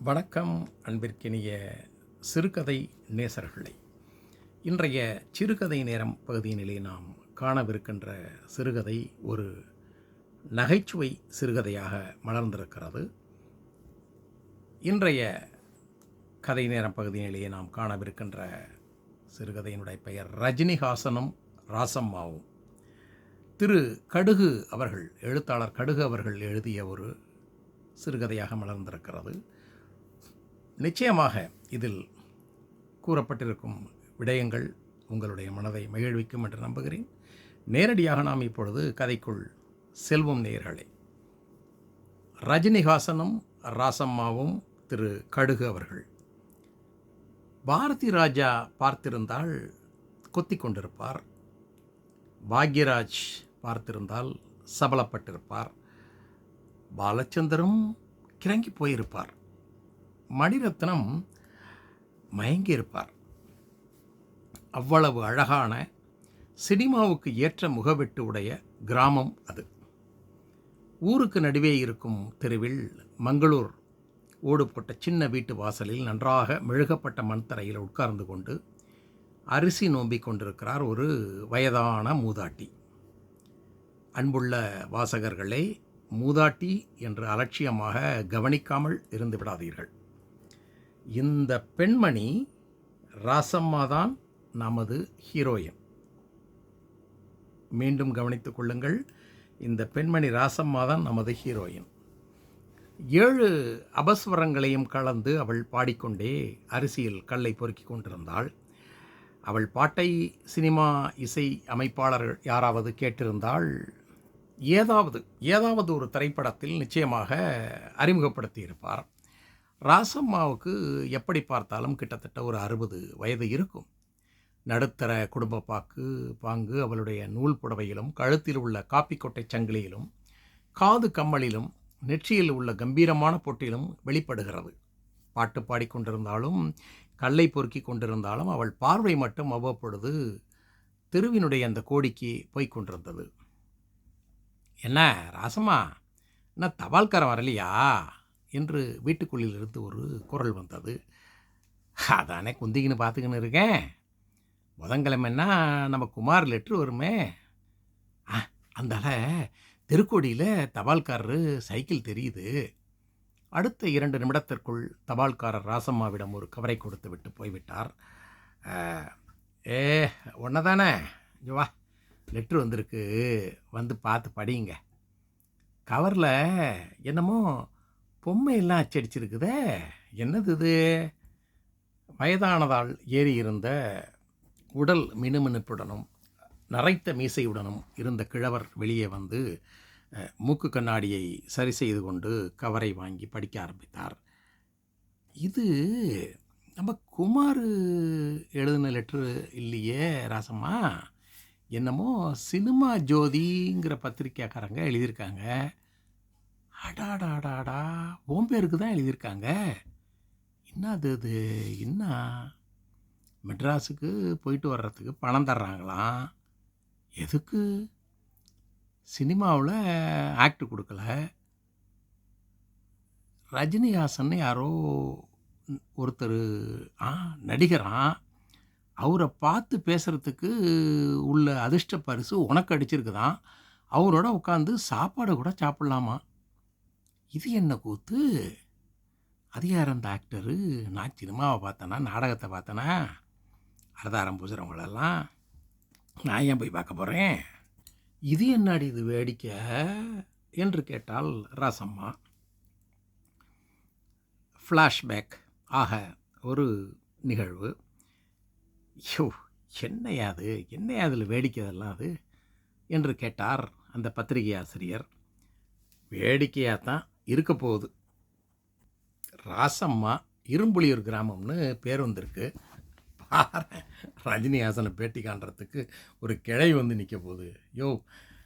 வணக்கம் அன்பிற்கினிய சிறுகதை நேசர்களே. இன்றைய சிறுகதை நேரம் பகுதியினிலே நாம் காணவிருக்கின்ற சிறுகதை ஒரு நகைச்சுவை சிறுகதையாக மலர்ந்திருக்கிறது. இன்றைய கதை நேரம் பகுதியினிலேயே நாம் காணவிருக்கின்ற சிறுகதையினுடைய பெயர் ரஜினிஹாசனும் ராசம்மாவும். திரு கடுகு அவர்கள் எழுத்தாளர் கடுகு அவர்கள் எழுதிய ஒரு சிறுகதையாக மலர்ந்திருக்கிறது. நிச்சயமாக இதில் கூறப்பட்டிருக்கும் விடயங்கள் உங்களுடைய மனதை மகிழ்விக்கும் என்று நம்புகிறேன். நேரடியாக நாம் இப்பொழுது கதைக்குள் செல்வம் நேயர்களே. ரஜினிகாசனும் ராசம்மாவும் திரு கடுகு அவர்கள். பாரதி ராஜா பார்த்திருந்தால் கொத்திக் கொண்டிருப்பார். பாக்யராஜ் பார்த்திருந்தால் சபலப்பட்டிருப்பார். பாலச்சந்தரும் கிறங்கி போயிருப்பார். மணிரத்னம் மயங்கியிருப்பார். அவ்வளவு அழகான சினிமாவுக்கு ஏற்ற முகவெட்டு உடைய கிராமம் அது. ஊருக்கு நடுவே இருக்கும் தெருவில் மங்களூர் ஓடு போட்ட சின்ன வீட்டு வாசலில் நன்றாக மெழுகப்பட்ட மண் தரையில் உட்கார்ந்து கொண்டு அரிசி நோம்பிக் கொண்டிருக்கிறார் ஒரு வயதான மூதாட்டி. அன்புள்ள வாசகர்களே மூதாட்டி என்று அலட்சியமாக கவனிக்காமல் இருந்து விடாதீர்கள். இந்த பெண்மணி ராசம்மா தான் நமது ஹீரோயின். மீண்டும் கவனித்துக் கொள்ளுங்கள் இந்த பெண்மணி ராசம்மா தான் நமது ஹீரோயின். ஏழு அபஸ்வரங்களையும் கலந்து அவள் பாடிக்கொண்டே அரிசியில் கல்லை பொறுக்கி கொண்டிருந்தாள். அவள் பாட்டை சினிமா இசை அமைப்பாளர் யாராவது கேட்டிருந்தால் ஏதாவது ஏதாவது ஒரு திரைப்படத்தில் நிச்சயமாக அறிமுகப்படுத்தியிருப்பார். ராசம்மாவுக்கு எப்படி பார்த்தாலும் கிட்டத்தட்ட ஒரு அறுபது வயது இருக்கும். நடுத்தர குடும்ப பாக்கு பாங்கு அவளுடைய நூல் புடவையிலும் கழுத்தில் உள்ள காப்பிக்கொட்டை சங்கிலியிலும் காது கம்மலிலும் நெற்றியில் உள்ள கம்பீரமான பொட்டிலும் வெளிப்படுகிறது. பாட்டு பாடிக்கொண்டிருந்தாலும் கல்லை பொறுக்கி கொண்டிருந்தாலும் அவள் பார்வை மட்டும் அவ்வப்பொழுது தெருவினுடைய அந்த கோடிக்கு போய்கொண்டிருந்தது என்ன ராசம்மா என்ன தபால்காரன் வரலையா? என்று வீட்டுக்குள்ளிலிருந்து ஒரு குரல் வந்தது. அதானே குந்திக்கின்னு பார்த்துக்கின்னு இருக்கேன். புதன்கிழமைன்னா நம்ம குமார் லெட்ரு வருமே. ஆ அந்தால தெருக்கோடியில் தபால்காரரு சைக்கிள் தெரியுது. அடுத்த இரண்டு நிமிடத்திற்குள் தபால்காரர் ராசம்மாவிடம் ஒரு கவரை கொடுத்து விட்டு போய்விட்டார். ஏ ஒன்று தானே வா. லெட்ரு வந்திருக்கு. வந்து பார்த்து படியுங்க. கவரில் என்னமோ பொம்மையெல்லாம் அச்சடிச்சிருக்குதே. என்னது இது? வயதானதால் ஏறி இருந்த உடல் மினுமினுப்புடனும் நரைத்த மீசையுடனும் இருந்த கிழவர் வெளியே வந்து மூக்கு கண்ணாடியை சரி செய்து கொண்டு கவரை வாங்கி படிக்க ஆரம்பித்தார். இது நம்ம குமார் எழுதின லெட்ரு இல்லையே ராசம்மா? என்னமோ சினிமா ஜோதிங்கிற பத்திரிக்கைக்காரங்க எழுதியிருக்காங்க. அடாடாடாடா. உன் பேருக்கு தான் எழுதியிருக்காங்க. என்னது அது? என்ன? மெட்ராஸுக்கு போயிட்டு வர்றதுக்கு பணம் தர்றாங்களாம் எதுக்கு? சினிமாவில் ஆக்ட் கொடுக்கல. ரஜினிஹாசன் யாரோ ஒருத்தர் ஆ நடிகரான் அவரை பார்த்து பேசுகிறதுக்கு உள்ள அதிர்ஷ்ட பரிசு உனக்கு அடிச்சிருக்குதான். அவரோட உட்காந்து சாப்பாடு கூட சாப்பிட்லாமா? இது என்ன கூத்து? அது யார் அந்த ஆக்டரு நான் சினிமாவை பார்த்தேனா நாடகத்தை பார்த்தேனா? அரதாரம் பூசுகிறவங்களெல்லாம் நான் ஏன் போய் பார்க்க போகிறேன் இது என்னடி இது வேடிக்கை? என்று கேட்டால் ராசம்மா. ஃப்ளாஷ்பேக் ஆக ஒரு நிகழ்வு. ஐயோ என்னையா அது? என்னையா அதில் வேடிக்கை அதெல்லாம் அது? என்று கேட்டார் அந்த பத்திரிகை ஆசிரியர். வேடிக்கையாக தான் இருக்க போகுது. ராசம்மா இரும்புலியூர் கிராமம்னு பேர் வந்திருக்கு. பாரு ரஜினிஹாசனை பேட்டி காண்றதுக்கு ஒரு கிளை வந்து நிற்க போகுது. யோ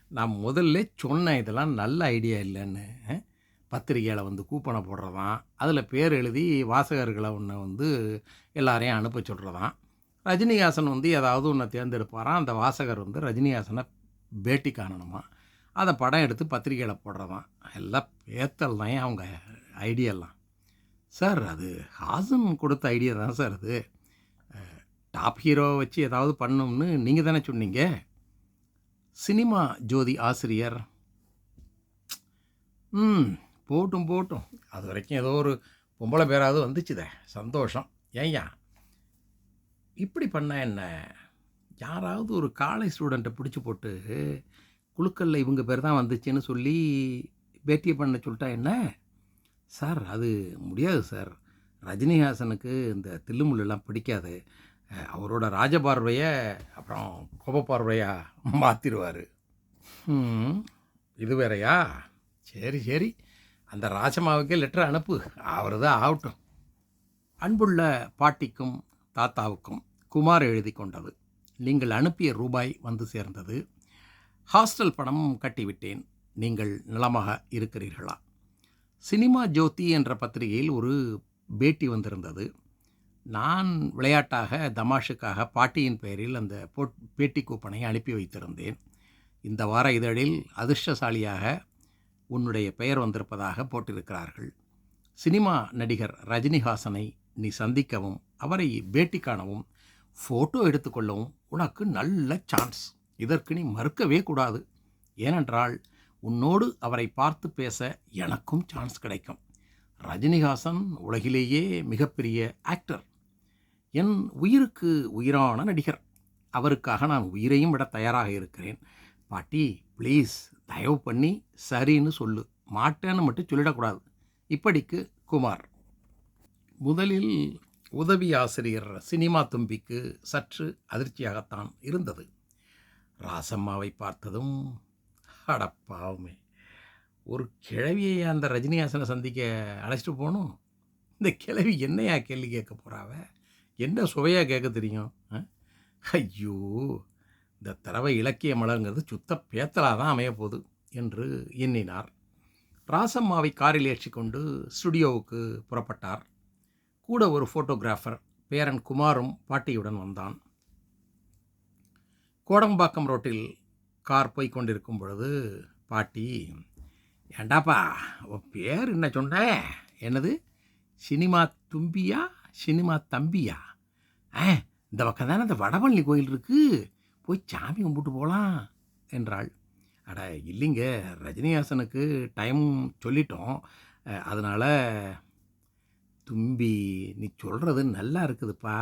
நான் முதல்ல சொன்னேன் இதெல்லாம் நல்ல ஐடியா இல்லைன்னு. பத்திரிகையில் வந்து கூப்பனை போடுறதான். அதில் பேர் எழுதி வாசகர்களை ஒன்று வந்து எல்லாரையும் அனுப்ப சொல்கிறதான் ரஜினிஹாசன் வந்து ஏதாவது ஒன்று தேர்ந்தெடுப்பாரான் அந்த வாசகர் வந்து ரஜினிஹாசனை பேட்டி காணணுமா? அதை படம் எடுத்து பத்திரிக்கையில் போடுறதான். எல்லாம் பேத்தல் தான் அவங்க ஐடியெல்லாம் சார் அது ஹாசன் கொடுத்த ஐடியா தான் சார் அது. டாப் ஹீரோவை வச்சு ஏதாவது பண்ணணும்னு நீங்கள் தானே சொன்னீங்க? சினிமா ஜோதி ஆசிரியர். ம் போட்டும் போட்டும். அது வரைக்கும் ஏதோ ஒரு பொம்பளை பேராவது வந்துச்சுதே. சந்தோஷம். ஏய்யா இப்படி பண்ண என்ன? யாராவது ஒரு காலேஜ் ஸ்டூடெண்ட்டை பிடிச்சி போட்டு குழுக்களில் இவங்க பேர் தான் வந்துச்சுன்னு சொல்லி பேட்டியை பண்ண சொல்லிட்டா என்ன? சார் அது முடியாது சார். ரஜினிஹாசனுக்கு இந்த தில்லுமுள்ளெல்லாம் பிடிக்காது. அவரோட ராஜபார்வையை அப்புறம் கோப பார்வையாக மாற்றிடுவார் இது வேறையா? சரி சரி. அந்த ராஜமாவுக்கே லெட்டர் அனுப்பு. அவர் தான் ஆகட்டும். அன்புள்ள பாட்டிக்கும் தாத்தாவுக்கும் குமார் எழுதி கொண்டது. நீங்கள் அனுப்பிய ரூபாய் வந்து சேர்ந்தது ஹாஸ்டல் பணம் கட்டிவிட்டேன். நீங்கள் நலமாக இருக்கிறீர்களா? சினிமா ஜோதி என்ற பத்திரிகையில் ஒரு பேட்டி வந்திருந்தது. நான் விளையாட்டாக தமாஷுக்காக பாட்டியின் பெயரில் அந்த போட் பேட்டி கூப்பனை அனுப்பி வைத்திருந்தேன். இந்த வார இதழில் அதிர்ஷ்டசாலியாக உன்னுடைய பெயர் வந்திருப்பதாக போட்டிருக்கிறார்கள். சினிமா நடிகர் ரஜினிஹாசனை நீ சந்திக்கவும் அவரை பேட்டி காணவும் ஃபோட்டோ எடுத்துக்கொள்ளவும் உனக்கு நல்ல சான்ஸ். இதற்கு நீ மறுக்கவே கூடாது. ஏனென்றால் உன்னோடு அவரை பார்த்து பேச எனக்கும் சான்ஸ் கிடைக்கும். ரஜினிகாசன் உலகிலேயே மிகப்பெரிய ஆக்டர் என் உயிருக்கு உயிரான நடிகர். அவருக்காக நான் உயிரையும் விட தயாராக இருக்கிறேன். பாட்டி ப்ளீஸ் தயவு பண்ணி சரின்னு சொல்லு. மாட்டேன்னு மட்டும் சொல்லிடக்கூடாது. இப்படிக்கு குமார். முதலில் உதவி ஆசிரியர் சினிமா தும்பிக்கு சற்று அதிர்ச்சியாகத்தான் இருந்தது. ராசம்மாவை பார்த்ததும் அடப்பாவுமே ஒரு கிழவியை அந்த ரஜினிஹாசனை சந்திக்க அழைச்சிட்டு போகணும்? இந்த கிழவி என்னையா கேள்வி கேட்க போகிறாவ என்ன சுவையாக கேட்க தெரியும்? ஐயோ இந்த தடவை இலக்கிய மலர்ங்கிறது சுத்த பேத்தலாக தான் அமைய போகுது என்று எண்ணினார். ராசம்மாவை காரில் ஏற்றிக்கொண்டு ஸ்டுடியோவுக்கு புறப்பட்டார். கூட ஒரு ஃபோட்டோகிராஃபர் பேரன் குமாரும் பாட்டியுடன் வந்தான். கோடம்பாக்கம் ரோட்டில் கார் போய் கொண்டிருக்கும் பொழுது பாட்டி ஏண்டாப்பா உன் பேர் என்ன சொன்ன? என்னது? சினிமா தும்பியா? சினிமா தம்பியா? ஆ இந்த பக்கம் தானே இந்த வடபழனி கோயில் இருக்குது போய் சாமி கும்பிட்டு போகலாம் என்றாள். அட இல்லைங்க. ரஜினிஹாசனுக்கு டைம் சொல்லிட்டோம். அதனால் தும்பி நீ சொல்கிறது நல்லா இருக்குதுப்பா.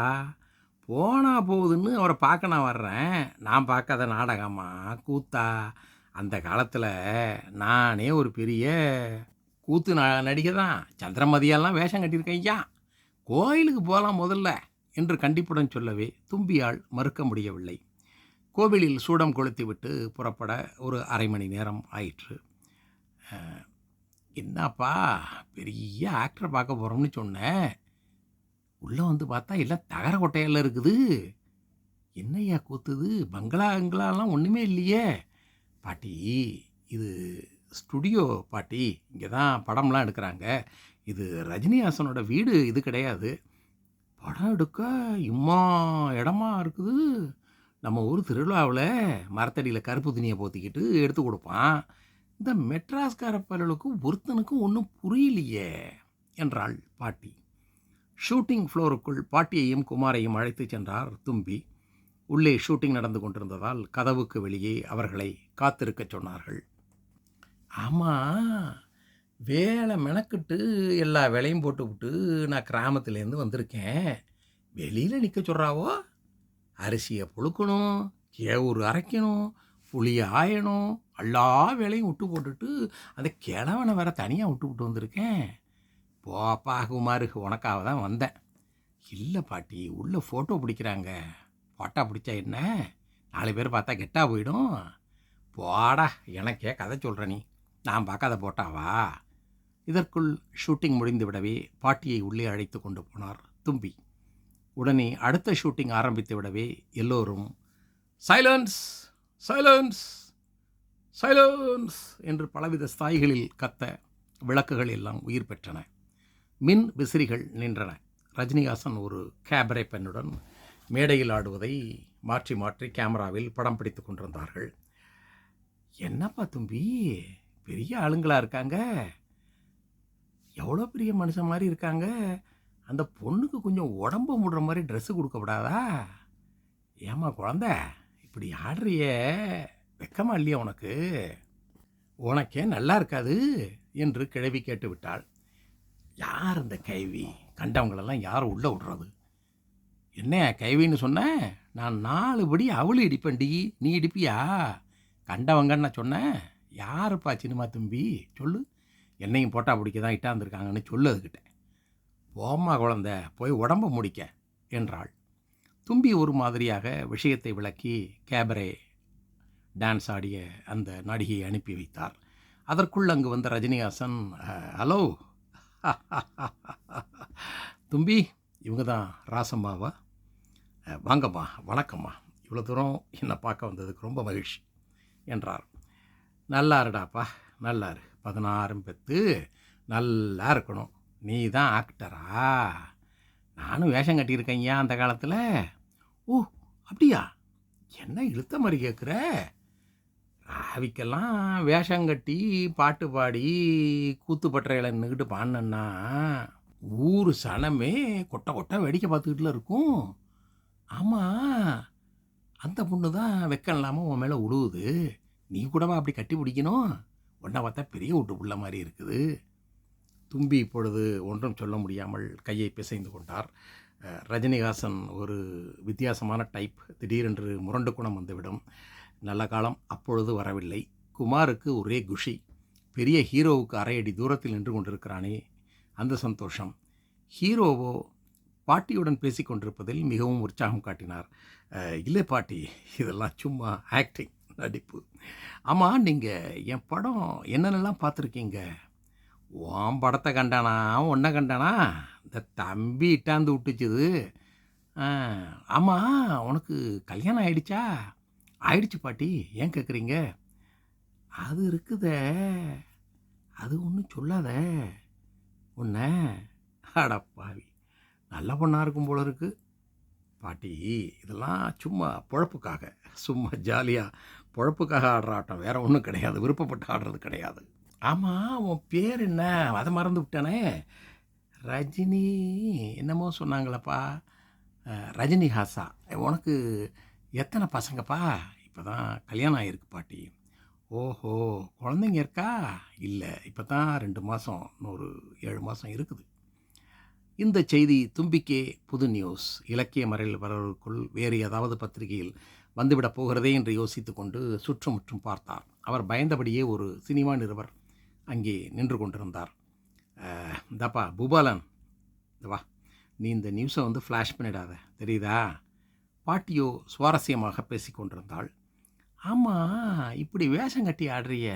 ஓனா போகுதுன்னு அவரை பார்க்க நான் வர்றேன். நான் பார்க்காத நாடகமா? கூத்தா? அந்த காலத்தில் நானே ஒரு பெரிய கூத்து ந நடிகை தான். சந்திரமதியெல்லாம் வேஷம் கட்டியிருக்கேன் ஐயா. கோயிலுக்கு போகலாம் முதல்ல என்று கண்டிப்புடன் சொல்லவே தும்பியால் மறுக்க முடியவில்லை. கோவிலில் சூடம் கொளுத்திவிட்டு புறப்பட ஒரு அரை மணி நேரம் ஆயிற்று. என்னப்பா பெரிய ஆக்டரை பார்க்க போகிறோம்னு சொன்னேன். உள்ளே வந்து பார்த்தா எல்லாம் தகர கொட்டையில் இருக்குது. என்னய்யா கூத்துது? பங்களா அங்களாலாம் ஒன்றுமே இல்லையே. பாட்டி இது ஸ்டுடியோ பாட்டி இங்கே தான் படம்லாம் எடுக்கிறாங்க. இது ரஜினிஹாசனோட வீடு இது கிடையாது. படம் எடுக்க இம்மா இடமா இருக்குது. நம்ம ஊர் திருவிழாவில் மரத்தடியில் கருப்பு துணியை போத்திக்கிட்டு எடுத்து கொடுப்பான். இந்த மெட்ராஸ்கார பலர்களுக்கு ஒருத்தனுக்கும் ஒன்றும் புரியலையே என்றாள் பாட்டி. ஷூட்டிங் ஃப்ளோருக்குள் பாட்டியையும் குமாரையும் அழைத்துச் சென்றார் தும்பி. உள்ளே ஷூட்டிங் நடந்து கொண்டிருந்ததால் கதவுக்கு வெளியே அவர்களை காத்திருக்கச் சொன்னார்கள். ஆமாம் வேலை மெனக்கிட்டு எல்லா வேலையும் போட்டுவிட்டு நான் கிராமத்துலேருந்து வந்திருக்கேன். வெளியில் நிற்க சொல்கிறாவோ அரிசியை புழுக்கணும் கேவுரு அரைக்கணும் புளி ஆயணும் எல்லா வேலையும் விட்டு போட்டுட்டு அந்த கிழவனை வேற தனியாக விட்டு விட்டு வந்திருக்கேன். போப்பா குமாரு உனக்காக தான் வந்தேன். இல்லை பாட்டி உள்ளே ஃபோட்டோ பிடிக்கிறாங்க. ஃபோட்டோ பிடிச்சா என்ன? நாலு பேர் பார்த்தா கெட்டா போயிடும். போடா எனக்கே கதை சொல்கிற நீ. நான் பார்க்காத போட்டாவா? இதற்குள் ஷூட்டிங் முடிந்து விடவே பாட்டியை உள்ளே அழைத்து கொண்டு போனார் தும்பி. உடனே அடுத்த ஷூட்டிங் ஆரம்பித்து விடவே எல்லோரும் சைலன்ஸ் சைலன்ஸ் சைலன்ஸ் என்று பலவித ஸ்தாய்களில் கத்த விளக்குகள் எல்லாம் உயிர் பெற்றன. மின் விசிறிகள் நின்றன. ரஜினிகாசன் ஒரு கேபரே பெண்ணுடன் மேடையில் ஆடுவதை மாற்றி மாற்றி கேமராவில் படம் பிடித்து கொண்டிருந்தார்கள். என்னப்பா தும்பி பெரிய ஆளுங்களாக இருக்காங்க? எவ்வளோ பெரிய மனுஷன் மாதிரி இருக்காங்க? அந்த பொண்ணுக்கு கொஞ்சம் உடம்ப முடுற மாதிரி ட்ரெஸ்ஸு கொடுக்கப்படாதா ஏம்மா குழந்த இப்படி ஆடுறியே வெக்கமா இல்லையா உனக்கு? உனக்கே நல்லா இருக்காது என்று கிழவி கேட்டு விட்டாள் யார் இந்த கைவி? கண்டவங்களெல்லாம் யார் உள்ளே விடுறது? என்ன கைவின்னு சொன்ன? நான் நாலு படி அவளு இடிப்பேன்டி நீ இடிப்பியா? கண்டவங்கன்னு நான் சொன்னேன். யாருப்பா சினிமா தம்பி? சொல்லு. என்னையும் போட்டா பிடிக்க தான் இட்டாந்துருக்காங்கன்னு சொல்லு அதுக்கிட்ட போம்மா குழந்த போய் உடம்ப முடிக்க என்றாள். தும்பி ஒரு மாதிரியாக விஷயத்தை விளக்கி கேபரே டான்ஸ் ஆடிய அந்த நடிகையை அனுப்பி வைத்தார். அதற்குள் அங்கு வந்த ரஜினிகாசன் ஹலோ தும்பி இவங்க தான் ராசம்மாவா வாங்கம்மா வணக்கம்மா. இவ்வளோ தூரம் என்னை பார்க்க வந்ததுக்கு ரொம்ப மகிழ்ச்சி என்றார். நல்லா இருடாப்பா நல்லா இரு பதினாறும் பெத்து நல்லா இருக்கணும். நீ தான் ஆக்டரா? நானும் வேஷம் கட்டியிருக்கேன் ஏன் அந்த காலத்தில். ஓ அப்படியா? என்ன இழுத்த மாதிரி கேட்குற அவிக்கெல்லாம் வேஷம் கட்டி பாட்டு பாடி கூத்து பற்றையில் நின்றுக்கிட்டு பாடினேன்னா ஊர் சனமே கொட்டை கொட்டை வேடிக்கை பார்த்துக்கிட்டுல இருக்கும். ஆமாம் அந்த பொண்ணு தான் வெக்கம் இல்லாமல் உன் மேலே உழுவுது. நீ கூடவா அப்படி கட்டி பிடிக்கணும்? உன்னை பார்த்தா பெரிய வீட்டு புள்ள மாதிரி இருக்குது. தும்பி இப்பொழுது ஒன்றும் சொல்ல முடியாமல் கையை பிசைந்து கொண்டார். ரஜினிகாசன் ஒரு வித்தியாசமான டைப் திடீரென்று முரண்டு குணம் வந்துவிடும். நல்ல காலம் அப்பொழுது வரவில்லை. குமாருக்கு ஒரே குஷி. பெரிய ஹீரோவுக்கு அரை அடி தூரத்தில் நின்று கொண்டிருக்கிறானே. அந்த சந்தோஷம். ஹீரோவோ பாட்டியுடன் பேசி கொண்டிருப்பதில் மிகவும் உற்சாகம் காட்டினார். இல்லை பாட்டி இதெல்லாம் சும்மா ஆக்டிங் நடிப்பு. ஆமாம் நீங்கள் என் படம் என்னென்னலாம் பார்த்துருக்கீங்க? உன் படத்தை கண்டானா? ஒன்றை கண்டானா? இந்த தம்பி இட்டாந்து விட்டுச்சுது. ஆமாம் உனக்கு கல்யாணம் ஆயிடுச்சா? ஆயிடுச்சு பாட்டி. ஏன் கேட்குறீங்க அது இருக்குதே. அது ஒன்றும் சொல்லாத. உன்னை. அடப்பாவி நல்ல பொண்ணாக இருக்கும் போல இருக்கு. பாட்டி இதெல்லாம் சும்மா பொழப்புக்காக. சும்மா ஜாலியாக பொழப்புக்காக ஆடுற ஆட்டம் வேறு ஒன்றும் கிடையாது. விருப்பப்பட்டு ஆடுறது கிடையாது. ஆமாம் உன் பேர் என்ன? அதை மறந்து விட்டானே. ரஜினி என்னமோ சொன்னாங்களப்பா. ரஜினி ஹாசா. உனக்கு எத்தனை பசங்கப்பா? இப்போ தான் கல்யாணம் ஆகிருக்கு பாட்டி. ஓஹோ குழந்தைங்க இருக்கா? இல்லை இப்போ தான் ரெண்டு மாதம் இன்னொரு ஏழு மாதம் இருக்குது. இந்த செய்தி தும்பிக்கே புது நியூஸ். இலக்கிய மறையில் வரவருக்குள் வேறு ஏதாவது பத்திரிகையில் வந்துவிடப் போகிறதே என்று யோசித்து கொண்டு சுற்றுமுற்றும் பார்த்தார். அவர் பயந்தபடியே ஒரு சினிமா நிறுவர் அங்கே நின்று கொண்டிருந்தார். இந்தாப்பா பூபாலன். இந்த வா நீ இந்த நியூஸை வந்து ஃப்ளாஷ் பண்ணிடாத. தெரியுதா? பாட்டியோ சுவாரஸ்யமாக பேசிக்கொண்டிருந்தாள் ஆமாம் இப்படி வேஷம் கட்டி ஆடுறிய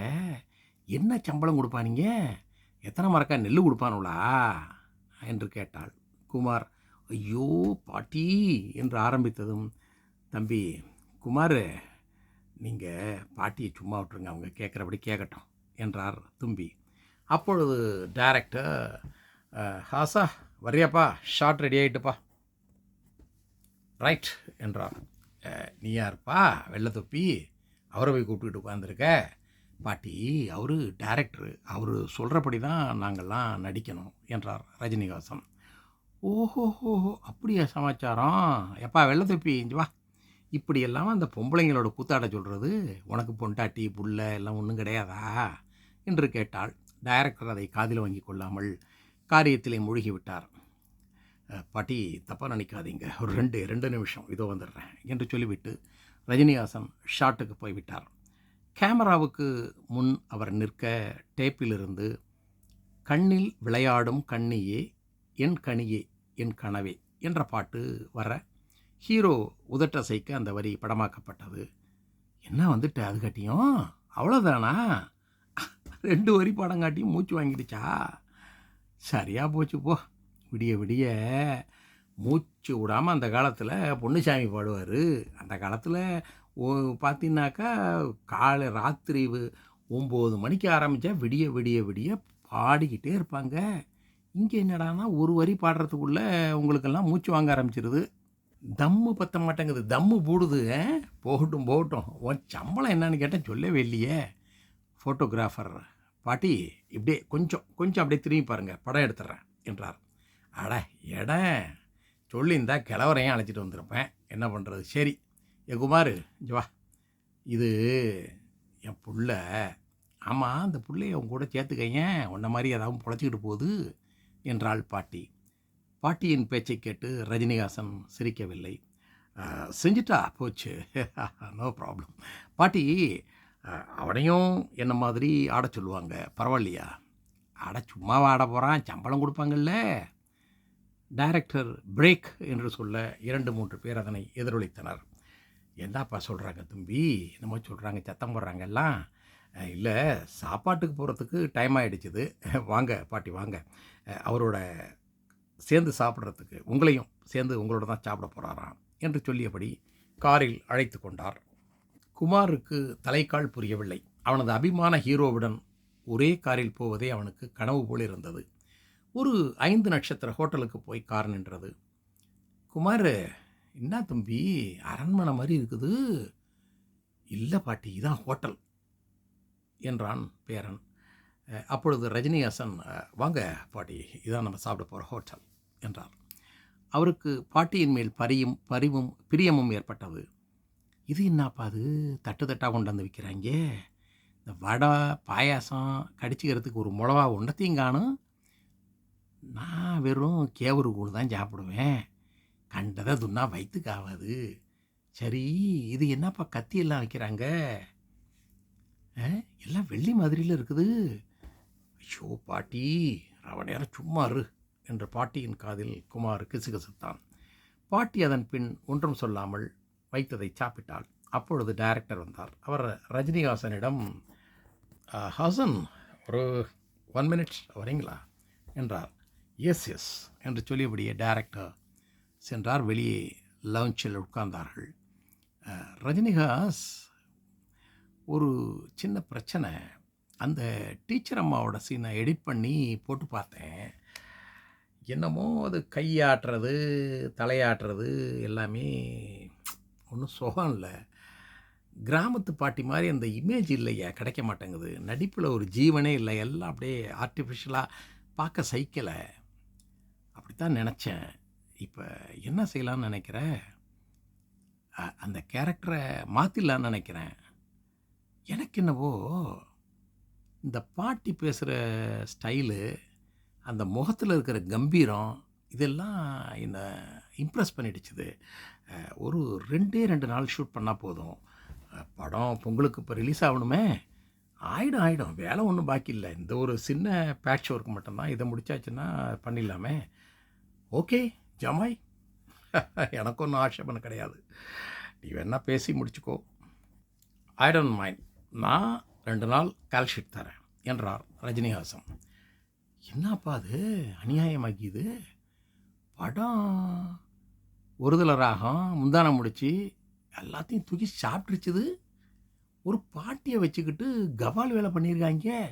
என்ன சம்பளம் கொடுப்பானீங்க எத்தனை மரக்கா நெல் கொடுப்பானுங்களா என்று கேட்டாள். குமார் ஐயோ பாட்டி என்று ஆரம்பித்ததும் தம்பி குமார் நீங்கள் பாட்டியை சும்மா விட்டுருங்க அவங்க கேட்குறபடி கேட்கட்டும் என்றார் தும்பி. அப்பொழுது டைரக்டர் ஹாசா வரியாப்பா ஷார்ட் ரெடி ஆகிட்டுப்பா ரைட் என்றார் நீ யாருப்பா? வெள்ளை தொப்பி? அவரை போய் கூப்பிட்டுட்டு உட்காந்துருக்க பாட்டி அவர் டேரக்டரு. அவர் சொல்கிறபடி தான் நாங்கள்லாம் நடிக்கணும் என்றார் ரஜினிகாசன். ஓஹோஹோ அப்படியா சமாச்சாரம்? எப்பா வெள்ளை தொப்பி இங்க வா. இப்படியெல்லாம் அந்த பொம்பளைங்களோட கூத்தாட சொல்கிறது உனக்கு பொண்டாட்டி புள்ள எல்லாம் ஒன்றும் கிடையாதா? என்று கேட்டாள். டைரக்டர் அதை காதில் வாங்கி கொள்ளாமல் காரியத்திலே மூழ்கி விட்டார் பாட்டி தப்பாக நினைக்காதீங்க. ஒரு ரெண்டு ரெண்டு நிமிஷம் இதோ வந்துடுறேன் என்று சொல்லிவிட்டு ரஜினிகாசன் ஷாட்டுக்கு போய்விட்டார். கேமராவுக்கு முன் அவர் நிற்க டேப்பிலிருந்து கண்ணில் விளையாடும் கண்ணியே என் கனியே என் கனவே என்ற பாட்டு வர ஹீரோ உதட்டசைக்க அந்த வரி படமாக்கப்பட்டது. என்ன வந்துட்டு அது காட்டியும்? அவ்வளோதானா ரெண்டு வரி படம் காட்டியும் மூச்சு வாங்கிடுச்சா? சரியாக போச்சு போ. விடிய விடிய மூச்சு விடாமல் அந்த காலத்தில் பொன்னுசாமி பாடுவார். அந்த காலத்தில் பார்த்தீங்கன்னாக்கா காலை ராத்திரி ஒம்பது மணிக்கு ஆரம்பித்தா விடிய விடிய விடிய பாடிக்கிட்டே இருப்பாங்க. இங்கே என்னடான்னா ஒரு வரி பாடுறதுக்குள்ளே உங்களுக்கெல்லாம் மூச்சு வாங்க ஆரம்பிச்சிருது. தம்மு பத்த மாட்டேங்குது. தம்மு போடுது. போகட்டும் போகட்டும். உன் சம்பளம் என்னன்னு கேட்டேன் சொல்லவே இல்லையே. ஃபோட்டோகிராஃபர் பாட்டி இப்படியே கொஞ்சம் கொஞ்சம் அப்படியே திரும்பி பாருங்கள் படம் எடுத்துட்றேன் என்றார். அட இடம் சொல்லியிருந்தா கிழவரையும் அழைச்சிட்டு வந்திருப்பேன். என்ன பண்ணுறது சரி ஏ குமார் ஜவா இது என் புள்ள. ஆமாம் அந்த பிள்ளைய உன் கூட சேர்த்துக்கைங்க. உன்ன மாதிரி ஏதாவது பொழைச்சிக்கிட்டு போகுது என்றாள் பாட்டி. பாட்டியின் பேச்சை கேட்டு ரஜினிகாசன் சிரிக்கவில்லை. செஞ்சுட்டா? போச்சு. No problem. பாட்டி அவனையும் என்ன மாதிரி ஆட சொல்லுவாங்க? பரவாயில்லையா? ஆட சும்மாவா ஆட போகிறான் சம்பளம் கொடுப்பாங்கல்ல. டைரக்டர் பிரேக் என்று சொல்ல இரண்டு மூன்று பேர் அதனை எதிரொலித்தனர். என்னப்பா சொல்கிறாங்க தம்பி? என்னமோ சொல்கிறாங்க சத்தம் போடுறாங்க எல்லாம். இல்லை சாப்பாட்டுக்கு போகிறதுக்கு டைம் ஆகிடுச்சிது வாங்க பாட்டி வாங்க. அவரோட சேர்ந்து சாப்பிட்றதுக்கு உங்களையும் சேர்ந்து உங்களோட தான் சாப்பிட போகிறாராம் என்று சொல்லியபடி காரில் அழைத்து கொண்டார். குமாருக்கு தலைக்கால் புரியவில்லை. அவனது அபிமான ஹீரோவுடன் ஒரே காரில் போவதே அவனுக்கு கனவு போல் இருந்தது ஒரு ஐந்து நட்சத்திர ஹோட்டலுக்கு போய் கார் நின்றது. குமார் என்ன தம்பி? அரண்மனை மாதிரி இருக்குது. இல்லை பாட்டி இதான் ஹோட்டல் என்றான் பேரன். அப்பொழுது ரஜினிகாசன் வாங்க பாட்டி இதான் நம்ம சாப்பிட போகிற ஹோட்டல் என்றார். அவருக்கு பாட்டியின் மேல் பரியும் பரிவும் பிரியமும் ஏற்பட்டது. இது என்னப்பா அது? தட்டு தட்டாக கொண்டாந்து விற்கிறாங்க இந்த வடை பாயாசம் கடிச்சிக்கிறதுக்கு ஒரு மிளவா ஒன்றத்தையும் காணும். நான் வெறும் கேவரு கூழ் தான் சாப்பிடுவேன். கண்டதை துண்ணா வயிற்றுக்கு ஆகாது சரி இது என்னப்பா கத்தி எல்லாம் வைக்கிறாங்க? ஆ, எல்லாம் வெள்ளி மாதிரியில் இருக்குது. ஐயோ பாட்டி ரவ நேரம் சும்மா இரு என்ற பாட்டியின் காதில் குமார் கிசுகிசுத்தான் பாட்டி அதன் பின் ஒன்றும் சொல்லாமல் வைத்ததை சாப்பிட்டாள். அப்பொழுது டைரக்டர் வந்தார். அவர் ரஜினிகாசனிடம் ஹாசன் ஒரு ஒன் மினிட்ஸ் வரீங்களா? என்றார். எஸ் எஸ் என்று சொல்லியபடியே டைரக்டர் சென்றார். வெளியே லவுஞ்சில் உட்கார்ந்தார்கள். ரஜினிகாஸ் ஒரு சின்ன பிரச்சனை. அந்த டீச்சர் அம்மாவோட சீனை எடிட் பண்ணி போட்டு பார்த்தேன். என்னமோ அது கையாட்டுறது தலையாட்டுறது எல்லாமே ஒன்றும் சுகம் இல்லை. கிராமத்து பாட்டி மாதிரி அந்த இமேஜ் இல்லையா கிடைக்க மாட்டேங்குது. நடிப்பில் ஒரு ஜீவனே இல்லை. எல்லாம் அப்படியே ஆர்டிஃபிஷியலாக பார்க்க சைக்கலை அப்படித்தான் நினச்சேன். இப்போ என்ன செய்யலான்னு நினைக்கிறேன் அந்த கேரக்டரை மாற்றிடலான்னு நினைக்கிறேன். எனக்கு என்னவோ இந்த பாட்டி பேசுகிற ஸ்டைலு அந்த முகத்தில் இருக்கிற கம்பீரம் இதெல்லாம் என்னை இம்ப்ரெஸ் பண்ணிடுச்சுது. ஒரு ரெண்டே ரெண்டு நாள் ஷூட் பண்ணால் போதும். படம் பொங்கலுக்கு இப்போ ரிலீஸ் ஆகணுமே? ஆயிடும் ஆகிடும் வேலை ஒன்றும் பாக்கி இல்லை. இந்த ஒரு சின்ன பேட்ச் ஒர்க் மட்டும்தான். இதை முடிச்சாச்சுன்னா பண்ணிடலாமே. ஓகே ஜமாய். எனக்கு ஒன்றும் ஆட்சேபனை கிடையாது. நீ வேணால் பேசி முடிச்சுக்கோ. ஐ டோன்ட் மைண்ட் நான் ரெண்டு நாள் கால்ஷீட் தரேன் என்றார் ரஜினிஹாசன். என்னப்பா அது? அநியாயமாக்கிது படம் ஒருதலை ராகம் முந்தானம் முடிச்சு எல்லாத்தையும் தூக்கி சாப்பிட்டுருச்சுது. ஒரு பாட்டியை வச்சுக்கிட்டு கபால் வேலை பண்ணியிருக்காங்க.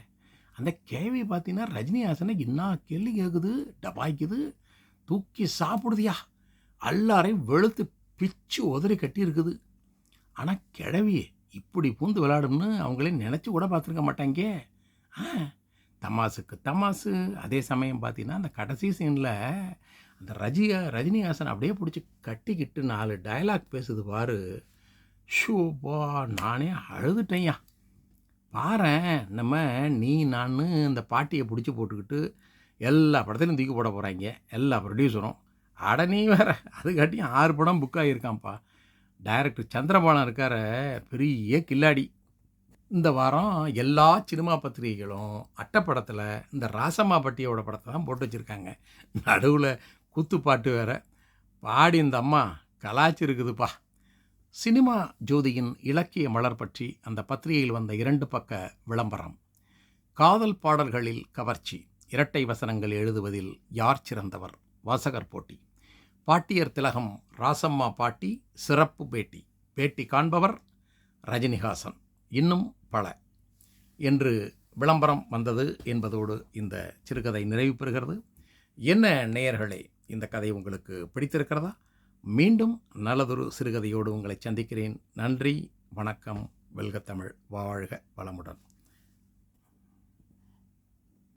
அந்த கேள்வி பார்த்தீங்கன்னா ரஜினிஹாசனை என்ன கேள்வி கேட்குது? டபாய்க்குது. தூக்கி சாப்பிடுதியா? எல்லாரையும் வெளுத்து பிச்சு உதறி கட்டி இருக்குது ஆனால் கிழவியே இப்படி பூந்து விளாடும்னு அவங்களே நினச்சி கூட பார்த்துருக்க மாட்டாங்க. ஆ தமாசுக்கு தமாசு. அதே சமயம் பார்த்தீங்கன்னா அந்த கடைசி சீனில் அந்த ரஜிகா ரஜினிஹாசன் அப்படியே பிடிச்சி கட்டிக்கிட்டு நாலு டயலாக் பேசுது பாரு. ஷூப்பா நானே அழுதுட்டேன்யா பாரு நம்ம நீ நான் இந்த பாட்டியை பிடிச்சி போட்டுக்கிட்டு எல்லா படத்துலையும் தூக்கி போட போகிறாங்க எல்லா ப்ரொடியூசரும் அட வேறு வேற அதுக்காட்டியும் ஆறு படம் புக் ஆகியிருக்கான்ப்பா. டைரக்டர் சந்திரபாலன் இருக்கார பெரிய கில்லாடி. இந்த வாரம் எல்லா சினிமா பத்திரிகைகளும் அட்டைப்படத்தில் இந்த ராசம்மா பட்டியோட படத்தை தான் போட்டு வச்சுருக்காங்க. நடுவில் குத்துப்பாட்டு வேற. பாடி இந்த அம்மா கலாச்சிருக்குதுப்பா சினிமா ஜோதியின் இலக்கிய மலர் பற்றி அந்த பத்திரிகையில் வந்த இரண்டு பக்க விளம்பரம். காதல் பாடல்களில் கவர்ச்சி. இரட்டை வசனங்கள் எழுதுவதில் யார் சிறந்தவர்? வாசகர் போட்டி. பாட்டியர் திலகம் ராசம்மா பாட்டி சிறப்பு பேட்டி. பேட்டி காண்பவர் ரஜினிகாசன் இன்னும் பல. என்று விளம்பரம் வந்தது என்பதோடு இந்த சிறுகதை நிறைவு பெறுகிறது. என்ன நேயர்களே இந்த கதை உங்களுக்கு பிடித்திருக்கிறதா? மீண்டும் நல்லதொரு சிறுகதையோடு உங்களை சந்திக்கிறேன். நன்றி வணக்கம் வெல்க தமிழ் வாழ்க வளமுடன்.